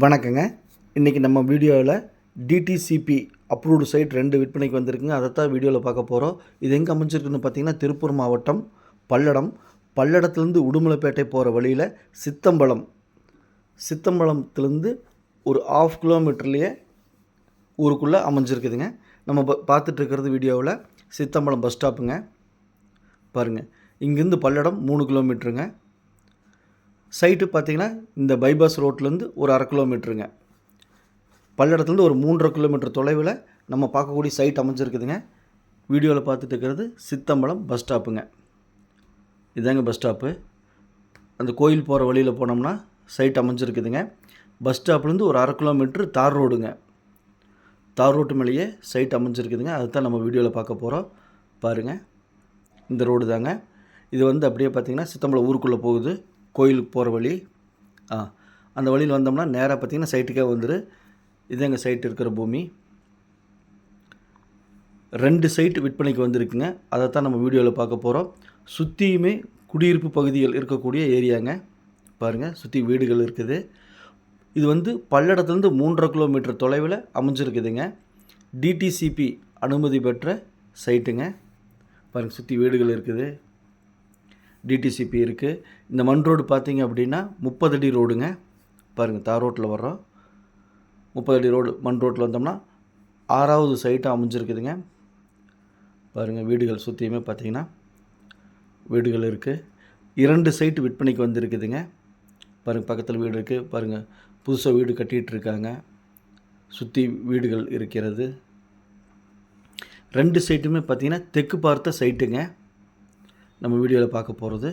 வணக்கங்க. இன்றைக்கி நம்ம வீடியோவில் டிடிசிபி அப்ரூவ்டு சைட் ரெண்டு விற்பனைக்கு வந்திருக்குங்க. அதை தான் வீடியோவில் பார்க்க போகிறோம் இது எங்கே அமைஞ்சிருக்குன்னு பார்த்தீங்கன்னா திருப்பூர் மாவட்டம் பல்லடம். பல்லடத்துலேருந்து உடுமலைப்பேட்டை போகிற வழியில் சித்தம்பலம். சித்தம்பலத்துலேருந்து ஒரு ஆஃப் கிலோமீட்டர்லேயே ஊருக்குள்ளே அமைஞ்சிருக்குதுங்க. நம்ம ப- வீடியோவில் சித்தம்பலம் பஸ் ஸ்டாப்புங்க பாருங்கள் இங்கேருந்து பல்லடம் மூணு கிலோமீட்டருங்க சைட்டு பார்த்தீங்கன்னா இந்த பைபாஸ் ரோட்லேருந்து ஒரு அரை கிலோமீட்டருங்க. பல்லடத்துலேருந்து ஒரு மூன்றரை கிலோமீட்டர் தொலைவில் நம்ம பார்க்கக்கூடிய சைட் அமைஞ்சிருக்குதுங்க. வீடியோவில் பார்த்துட்டு இருக்கிறது சித்தம்பலம் பஸ் ஸ்டாப்புங்க. இதாங்க பஸ் ஸ்டாப்பு. அந்த கோயில் போகிற வழியில் போனோம்னா சைட் அமைஞ்சிருக்குதுங்க. பஸ் ஸ்டாப்லேருந்து ஒரு அரை கிலோமீட்டர் தார் ரோடுங்க. தார் ரோட்டு மேலேயே சைட் அமைஞ்சிருக்குதுங்க. அதுதான் நம்ம வீடியோவில் பார்க்க போகிறோம். பாருங்கள் இந்த ரோடு தாங்க. இது வந்து அப்படியே பார்த்தீங்கன்னா சித்தம்பலம் ஊருக்குள்ளே போகுது. கோயிலுக்கு போகிற வழி ஆ அந்த வழியில் வந்தோம்னா நேராக பார்த்தீங்கன்னா சைட்டுக்கே வந்துரு. இது எங்கள் சைட் இருக்கிற பூமி. ரெண்டு சைட் விற்பனைக்கு வந்திருக்குங்க. அதை தான் நம்ம வீடியோவில் பார்க்க போகிறோம் சுற்றியுமே குடியிருப்பு பகுதிகள் இருக்கக்கூடிய ஏரியாங்க. பாருங்கள் சுற்றி வீடுகள் இருக்குது. இது வந்து பல்லடத்துலேருந்து மூன்றரை கிலோமீட்டர் தொலைவில் அமைஞ்சிருக்குதுங்க. டிடிசிபி அனுமதி பெற்ற சைட்டுங்க. பாருங்கள் சுற்றி வீடுகள் இருக்குது. டிடிசிபி இருக்குது இந்த மண் ரோடு பார்த்தீங்க அப்படின்னா முப்பது அடி ரோடுங்க. பாருங்கள் தார் ரோட்டில் வர்றோம். முப்பது அடி ரோடு மண் ரோட்டில் வந்தோம்னா ஆறாவது சைட்டாக அமைஞ்சிருக்குதுங்க. பாருங்கள் வீடுகள் சுற்றியுமே பார்த்தீங்கன்னா வீடுகள் இருக்குது இரண்டு சைட்டு விற்பனைக்கு வந்திருக்குதுங்க. பாருங்கள் பக்கத்தில் வீடு இருக்குது பாருங்கள் புதுசாக வீடு கட்டிகிட்டு இருக்காங்க. சுற்றி வீடுகள் இருக்கிறது. ரெண்டு சைட்டுமே பார்த்தீங்கன்னா தெற்கு பார்த்த சைட்டுங்க நம்ம வீடியோவில் பார்க்க போகிறது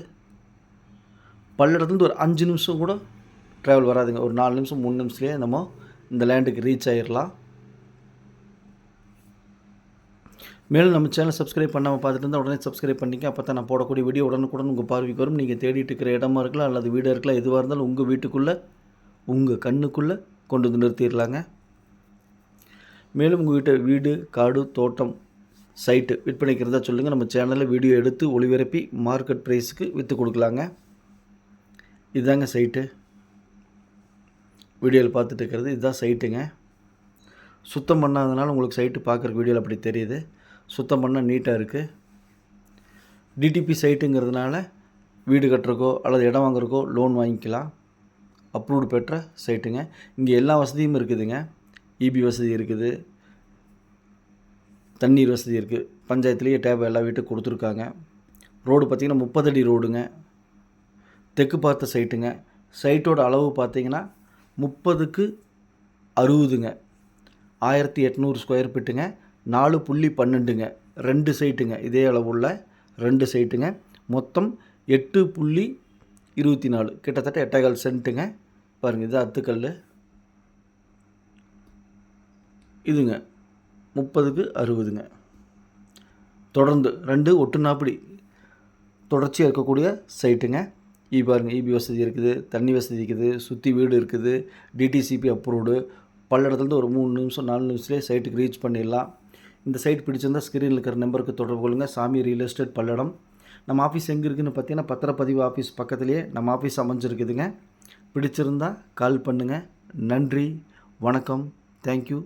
பல்லடத்துலேருந்து ஒரு அஞ்சு நிமிஷம் கூட ட்ராவல் வராதுங்க. ஒரு நாலு நிமிஷம் மூணு நிமிஷத்துலேயே நம்ம இந்த லேண்டுக்கு ரீச் ஆகிடலாம் மேலும் நம்ம சேனல் சப்ஸ்கிரைப் பண்ணாமல் பார்த்துட்டு இருந்தால் உடனே சப்ஸ்கிரைப் பண்ணிக்க அப்போ தான் நான் போடக்கூடிய வீடியோ உடனுக்குடன் உங்கள் பார்வைக்கு வரும். நீங்கள் தேடிட்டு இருக்கிற இடமா இருக்கலாம் அல்லது வீடாக இருக்கலாம் எதுவாக இருந்தாலும் உங்கள் வீட்டுக்குள்ளே உங்கள் கண்ணுக்குள்ளே கொண்டு வந்து நிறுத்திடலாங்க மேலும் உங்கள் வீட்டை வீடு காடு தோட்டம் சைட்டு விற்பனைக்கு இருந்தால் சொல்லுங்கள் நம்ம சேனலில் வீடியோ எடுத்து ஒளிபரப்பி மார்க்கெட் ப்ரைஸுக்கு விற்று கொடுக்கலாங்க. இதுதாங்க சைட்டு. வீடியோவில் பார்த்துட்டு இருக்கிறது இதுதான் சைட்டுங்க. சுத்தம் பண்ணாதனால உங்களுக்கு சைட்டு பார்க்குறக்கு வீடியோவில் அப்படி தெரியுது. சுத்தம் பண்ணால் நீட்டாக இருக்குது டிடிபி சைட்டுங்கிறதுனால வீடு கட்டுறக்கோ அல்லது இடம் வாங்குறக்கோ லோன் வாங்கிக்கலாம். அப்ரூவ்டு பெற்ற சைட்டுங்க. இங்கே எல்லா வசதியும் இருக்குதுங்க. இபி வசதி இருக்குது. தண்ணீர் வசதி இருக்குது பஞ்சாயத்துலேயே டேப் எல்லா வீட்டுக்கும் கொடுத்துருக்காங்க. ரோடு பார்த்திங்கன்னா முப்பது அடி ரோடுங்க. தெற்கு பார்த்த சைட்டுங்க. சைட்டோட அளவு பார்த்தீங்கன்னா முப்பதுக்கு அறுபதுங்க. ஆயிரத்தி எட்நூறு ஸ்கொயர் ஃபீட்டுங்க நாலு புள்ளி பன்னெண்டுங்க. ரெண்டு சைட்டுங்க. இதே அளவுள்ள ரெண்டு சைட்டுங்க. மொத்தம் எட்டு புள்ளி இருபத்தி நாலு கிட்டத்தட்ட எட்டேகால் சென்ட்டுங்க. பாருங்கள் இது அத்துக்கல் இதுங்க. முப்பதுக்கு அறுபதுங்க. தொடர்ந்து ரெண்டு ஒட்டுனாப்படி தொடர்ச்சியாக இருக்கக்கூடிய சைட்டுங்க. இ பாருங்க இபி வசதி இருக்குது தண்ணி வசதி இருக்குது சுற்றி வீடு இருக்குது டிடிசிபி அப்ரூவ்டு பல்லடத்துலேருந்து ஒரு மூணு நிமிஷம் நாலு நிமிஷத்துலேயே சைட்டுக்கு ரீச் பண்ணிடலாம். இந்த சைட் பிடிச்சிருந்தா ஸ்க்ரீனில் இருக்கிற நம்பருக்கு தொடர்பு கொள்ளுங்கள் சாமி ரியல் எஸ்டேட் பல்லடம் நம்ம ஆஃபீஸ் எங்கே இருக்குதுன்னு பார்த்தீங்கன்னா பத்திரப்பதிவு ஆஃபீஸ் பக்கத்துலேயே நம்ம ஆஃபீஸ் அமைஞ்சிருக்குதுங்க. பிடிச்சிருந்தா கால் பண்ணுங்கள் நன்றி வணக்கம் தேங்க்யூ